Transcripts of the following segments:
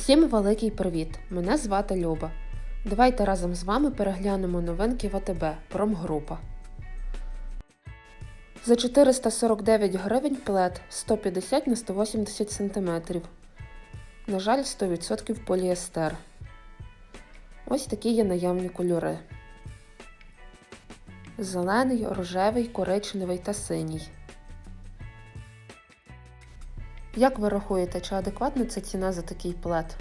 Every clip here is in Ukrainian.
Всім великий привіт! Мене звати Люба. Давайте разом з вами переглянемо новинки в Промгрупа. За 449 гривень плед 150 на 180 см. На жаль, 100% поліестер. Ось такі є наявні кольори. Зелений, рожевий, коричневий та синій. Як ви рахуєте, чи адекватна це ціна за такий плед?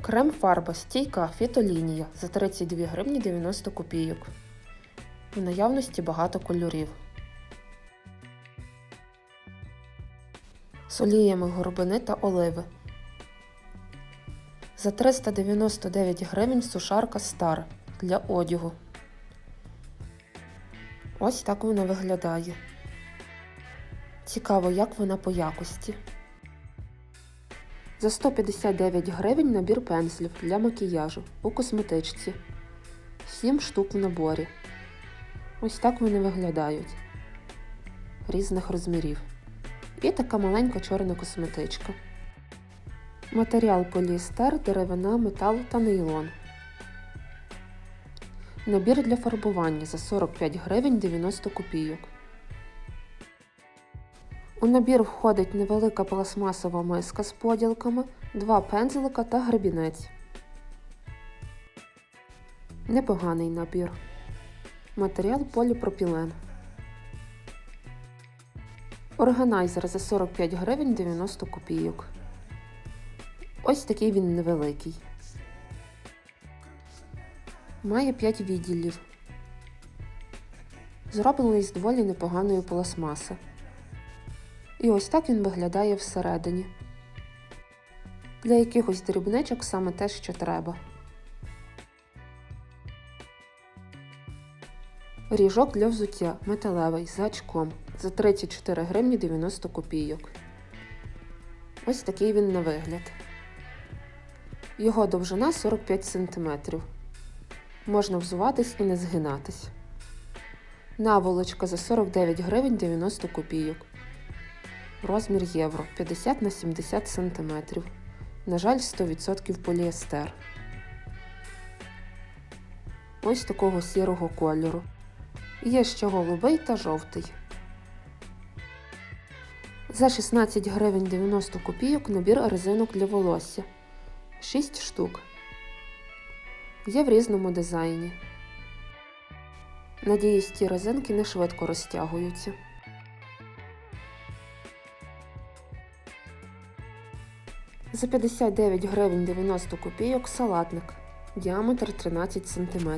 Крем фарба стійка фітолінія за 32 гривні 90 копійок. В наявності багато кольорів. З оліями горобини та оливи. За 399 гривень сушарка Стар для одягу. Ось так вона виглядає. Цікаво, як вона по якості. За 159 гривень набір пензлів для макіяжу у косметичці. 7 штук в наборі. Ось так вони виглядають. Різних розмірів. І така маленька чорна косметичка. Матеріал поліестер, деревина, метал та нейлон. Набір для фарбування за 45 гривень 90 копійок. У набір входить невелика пластмасова миска з поділками, два пензлика та гребінець. Непоганий набір. Матеріал поліпропілен. Органайзер за 45 гривень 90 копійок. Ось такий він невеликий. Має 5 відділів. Зроблений з доволі непоганої пластмаси. І ось так він виглядає всередині. Для якихось дрібничок саме те, що треба. Ріжок для взуття металевий з гачком за 34 гривні 90 копійок. Ось такий він на вигляд. Його довжина 45 см. Можна взуватись і не згинатись. Наволочка за 49 гривень 90 копійок. Розмір євро 50 на 70 см. На жаль, 100% поліестер. Ось такого сірого кольору. Є ще голубий та жовтий. За 16 гривень 90 копійок набір резинок для волосся. 6 штук. Є в різному дизайні. Надіюсь, ті резинки не швидко розтягуються. За 59 гривень 90 копійок салатник. Діаметр 13 см.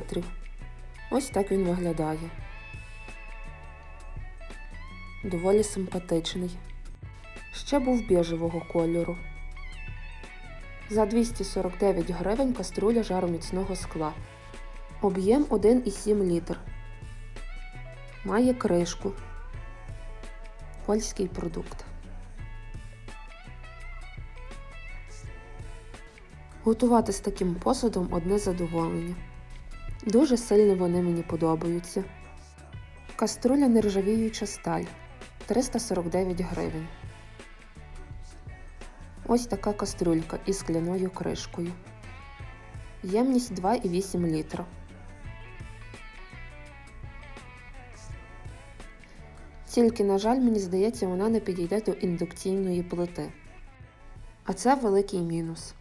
Ось так він виглядає. Доволі симпатичний. Ще був біжевого кольору. За 249 гривень каструля жароміцного скла. Об'єм 1,7 літр. Має кришку. Польський продукт. Готувати з таким посудом одне задоволення. Дуже сильно вони мені подобаються. Каструля нержавіюча сталь 349 гривень. Ось така кастрюлька із скляною кришкою. Ємність 2,8 літра. Тільки, на жаль, мені здається, вона не підійде до індукційної плити. А це великий мінус.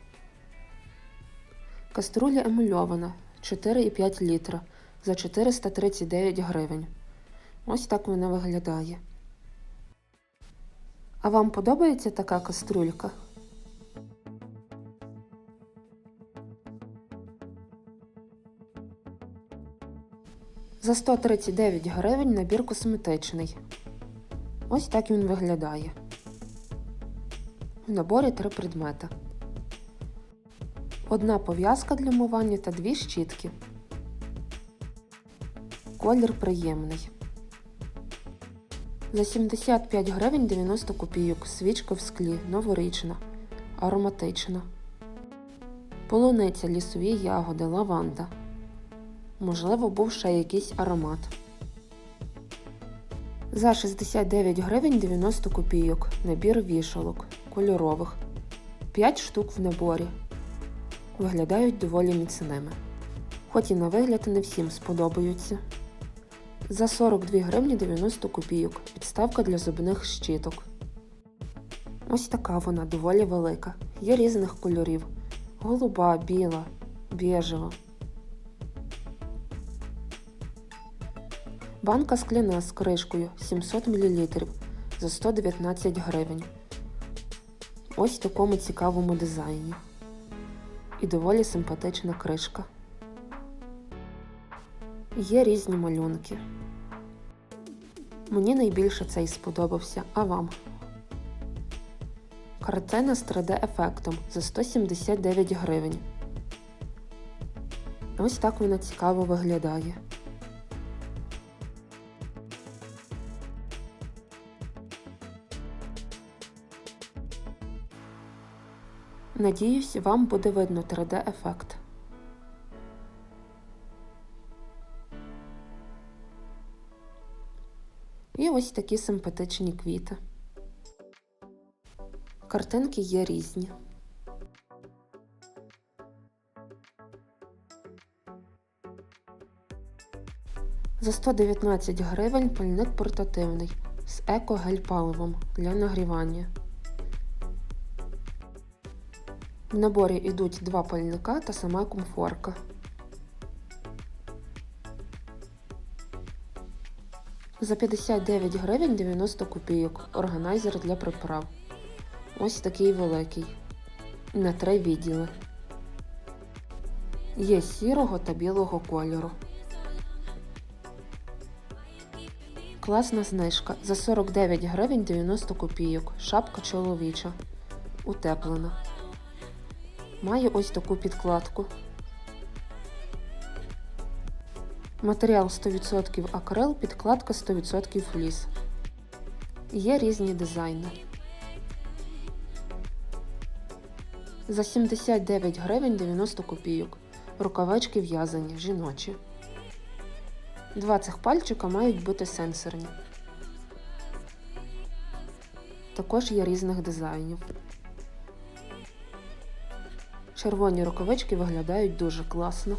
Каструля емульована 4,5 літра за 439 гривень. Ось так вона виглядає. А вам подобається така кастрюлька? За 139 гривень набір косметичний. Ось так він виглядає. В наборі три предмети. Одна пов'язка для мивання та дві щітки. Колір приємний. За 75 гривень 90 копійок. Свічка в склі, новорічна, ароматична. Полуниця, лісові ягоди, лаванда. Можливо, був ще якийсь аромат. За 69 гривень 90 копійок. Набір вішалок кольорових. 5 штук в наборі. Виглядають доволі міцними. Хоч і на вигляд не всім сподобаються. За 42 гривні 90 копійок. Підставка для зубних щіток. Ось така вона доволі велика. Є різних кольорів: голуба, біла, біжева. Банка скляна з кришкою 700 мл за 119 гривень. Ось в такому цікавому дизайні. І доволі симпатична кришка. Є різні малюнки. Мені найбільше цей сподобався, а вам? Картина з 3D-ефектом за 179 гривень. Ось так вона цікаво виглядає. Надіюсь, вам буде видно 3D-ефект. І ось такі симпатичні квіти. Картинки є різні. За 119 гривень пальник портативний з еко-гель-паливом для нагрівання. В наборі йдуть два пальника та сама комфорка. За 59 гривень 90 копійок органайзер для приправ. Ось такий великий. На три відділи. Є сірого та білого кольору. Класна знижка за 49 гривень 90 копійок. Шапка чоловіча. Утеплена. Має ось таку підкладку. Матеріал 100% акрил, підкладка 100% фліс. Є різні дизайни. За 79 гривень 90 копійок. Рукавички в'язані, жіночі. Два цих пальчика мають бути сенсорні. Також є різних дизайнів. Червоні рукавички виглядають дуже класно.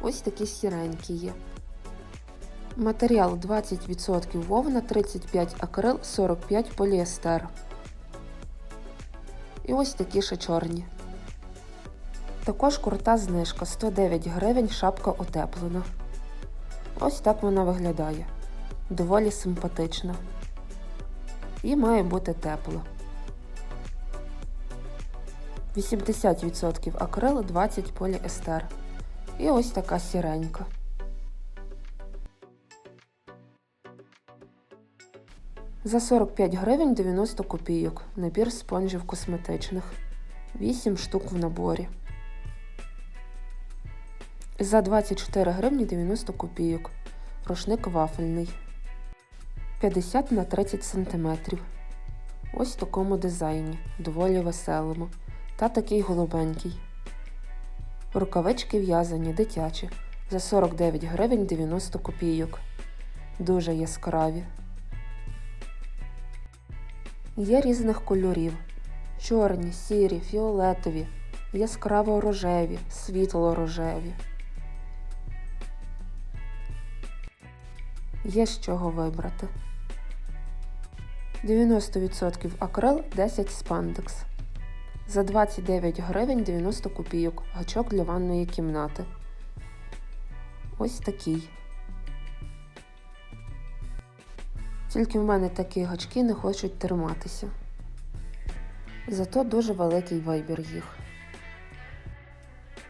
Ось такі сіренькі є. Матеріал 20% вовна, 35 акрил, 45 поліестер. І ось такі ще чорні. Також крута знижка 109 гривень шапка утеплена. Ось так вона виглядає. Доволі симпатична. І має бути тепло. 80% акрил, 20 поліестер. І ось така сіренька. За 45 гривень 90 копійок. Набір спонжів косметичних. 8 штук в наборі. За 24 гривні 90 копійок. Рушник вафельний. 50 на 30 см. Ось в такому дизайні. Доволі веселому. Та такий голубенький. Рукавички в'язані дитячі. За 49 гривень 90 копійок. Дуже яскраві. Є різних кольорів: чорні, сірі, фіолетові, яскраво рожеві, світло рожеві. Є з чого вибрати. 90% акрил, 10 спандекс. За 29 гривень 90 копійок. Гачок для ванної кімнати. Ось такий. Тільки в мене такі гачки не хочуть триматися. Зато дуже великий вибір їх.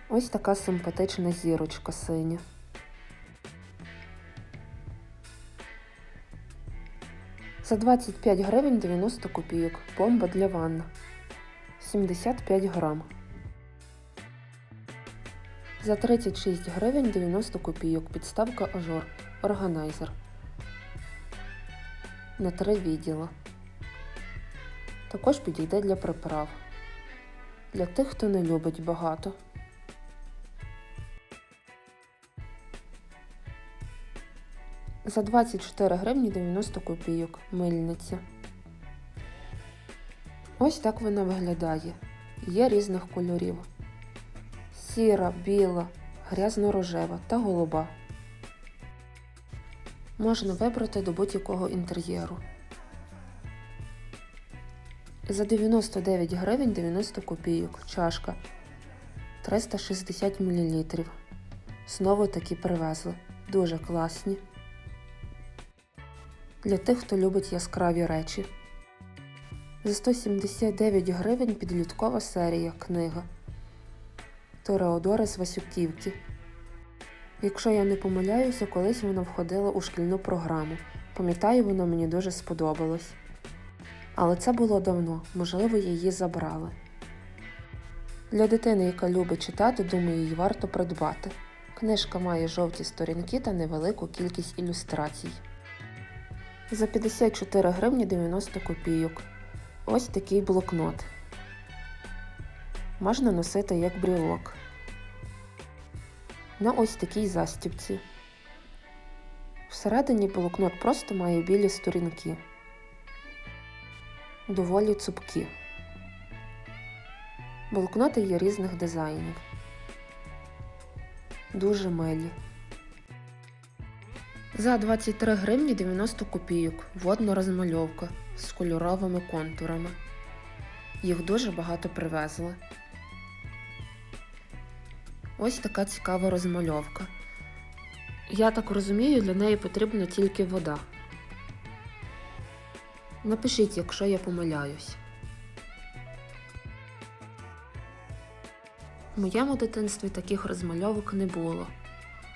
Ось така симпатична зірочка синя. За 25 гривень 90 копійок. Бомба для ванн. 75 грам. За 36 гривень 90 копійок. Підставка ажур. Органайзер. На три відділа. Також підійде для приправ. Для тих, хто не любить багато. За 24 гривні 90 копійок мильниця. Ось так вона виглядає. Є різних кольорів: сіра, біла, грязно-рожева та голуба. Можна вибрати до будь-якого інтер'єру. За 99 гривень 90 копійок чашка 360 мл. Знову такі привезли. Дуже класні. Для тих, хто любить яскраві речі. За 179 гривень підліткова серія книга Тореодори з Васюківки. Якщо я не помиляюся, колись вона входила у шкільну програму. Пам'ятаю, вона мені дуже сподобалась. Але це було давно, можливо, її забрали. Для дитини, яка любить читати, думаю, її варто придбати. Книжка має жовті сторінки та невелику кількість ілюстрацій. За 54 гривні 90 копійок. Ось такий блокнот. Можна носити як брілок. На ось такій застібці. Всередині блокнот просто має білі сторінки. Доволі цупкі. Блокноти є різних дизайнів. Дуже милі. За 23 гривні 90 копійок водна розмальовка з кольоровими контурами. Їх дуже багато привезли. Ось така цікава розмальовка. Я так розумію, для неї потрібна тільки вода. Напишіть, якщо я помиляюсь. В моєму дитинстві таких розмальовок не було,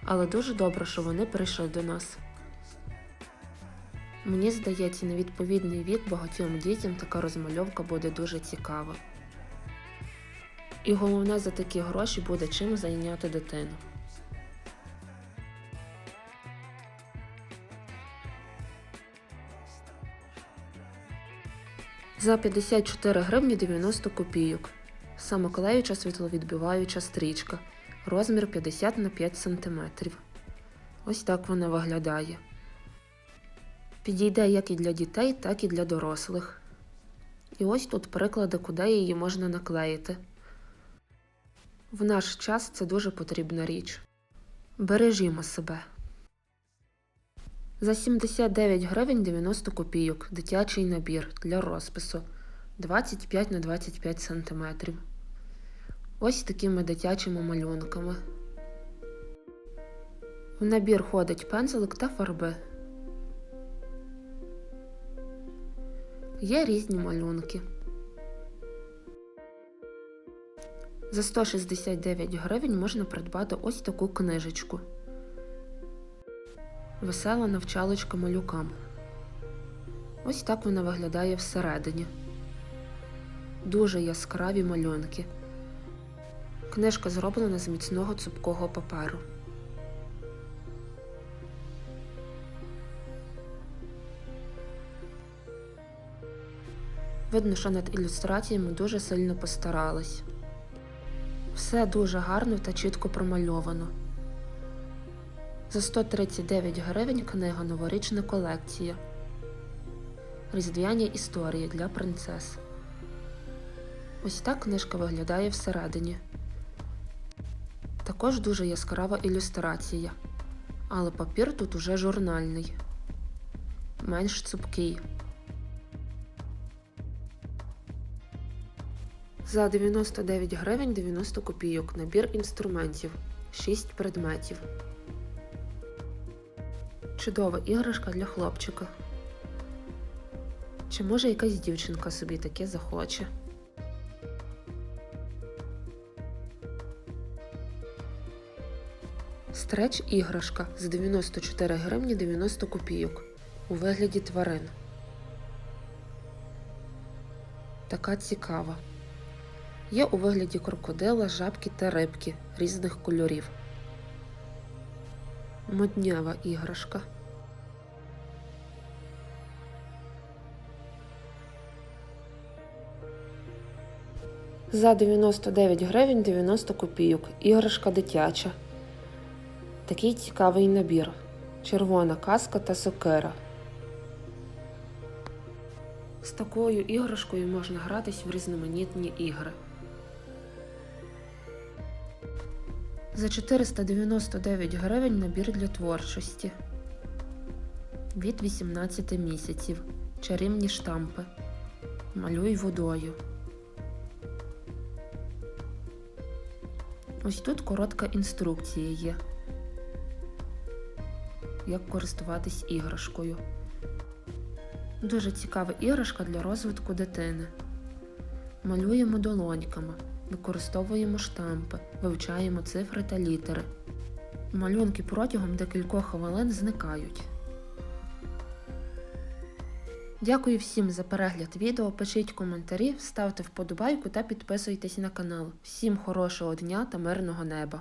але дуже добре, що вони прийшли до нас. Мені здається, на відповідний вік багатьом дітям така розмальовка буде дуже цікава. І головне за такі гроші буде чим зайняти дитину. За 54 гривні 90 копійок. Самоклеюча світловідбиваюча стрічка. Розмір 50 на 5 см. Ось так вона виглядає. Підійде як і для дітей, так і для дорослих. І ось тут приклади, куди її можна наклеїти. В наш час це дуже потрібна річ. Бережімо себе. За 79 гривень 90 копійок дитячий набір для розпису 25 на 25 см. Ось такими дитячими малюнками. В набір ходить пензлик та фарби. Є різні малюнки. За 169 гривень можна придбати ось таку книжечку. Весела навчалочка малюкам. Ось так вона виглядає всередині. Дуже яскраві малюнки. Книжка зроблена з міцного цупкого паперу. Видно, що над ілюстраціями дуже сильно постарались. Все дуже гарно та чітко промальовано. За 139 гривень книга Новорічна колекція. Різдвяні історії для принцес. Ось так книжка виглядає всередині. Також дуже яскрава ілюстрація. Але папір тут уже журнальний. Менш цупкий. За 99 гривень 90 копійок набір інструментів 6 предметів. Чудова іграшка для хлопчика. Чи може якась дівчинка собі таке захоче? Стреч іграшка за 94 гривні 90 копійок у вигляді тварин. Така цікава. Є у вигляді крокодила, жабки та рибки різних кольорів. Моднява іграшка. За 99 гривень 90 копійок. Іграшка дитяча. Такий цікавий набір. червона каска та сокира. З такою іграшкою можна гратись в різноманітні ігри. За 499 гривень набір для творчості. Від 18 місяців. Чарівні штампи. Малюй водою. Ось тут коротка інструкція є. Як користуватись іграшкою. Дуже цікава іграшка для розвитку дитини. Малюємо долоньками, використовуємо штампи, вивчаємо цифри та літери. Малюнки протягом декількох хвилин зникають. Дякую всім за перегляд відео. Пишіть коментарі, ставте вподобайку та підписуйтесь на канал. Всім хорошого дня та мирного неба!